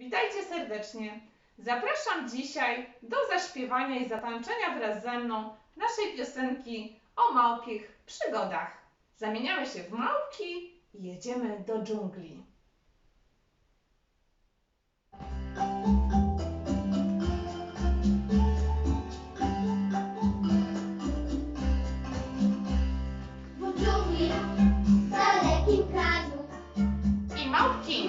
Witajcie serdecznie. Zapraszam dzisiaj do zaśpiewania i zatańczenia wraz ze mną naszej piosenki o małpich przygodach. Zamieniamy się w małpki i jedziemy do dżungli. W dżungli, w dalekim kraju, I małpki!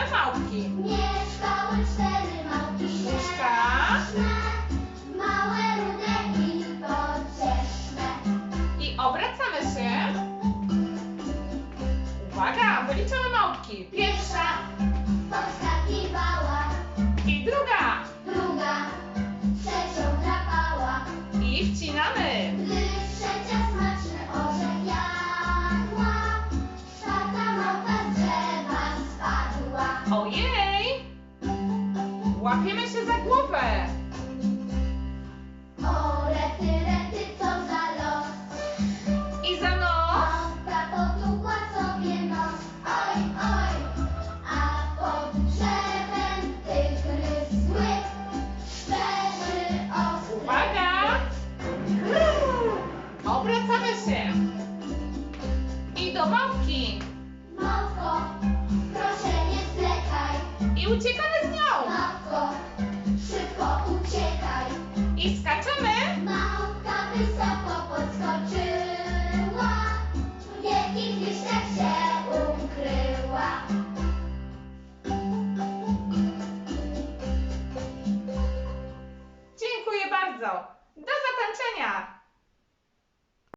Liczymy małpki. mieszkały cztery małpi Puszka. małe, rude i pocieszne. I obracamy się. Uwaga, wyliczamy małpki. Pierwsza podskakiwała, I druga. druga trzecią drapała, I wcinamy. Ojej! Łapiemy się za głowę. O rety, rety, co za los! I za nos. Małpka potłukła sobie nos, oj, oj, a pod drzewem tygrys zły, szczerzy, ostry. Uwaga! Obracamy się. I do małpki. uciekamy z nią! Małko, szybko uciekaj. I skaczemy! Małka wysoko podskoczyła, w wielkich liściach się ukryła. Dziękuję bardzo!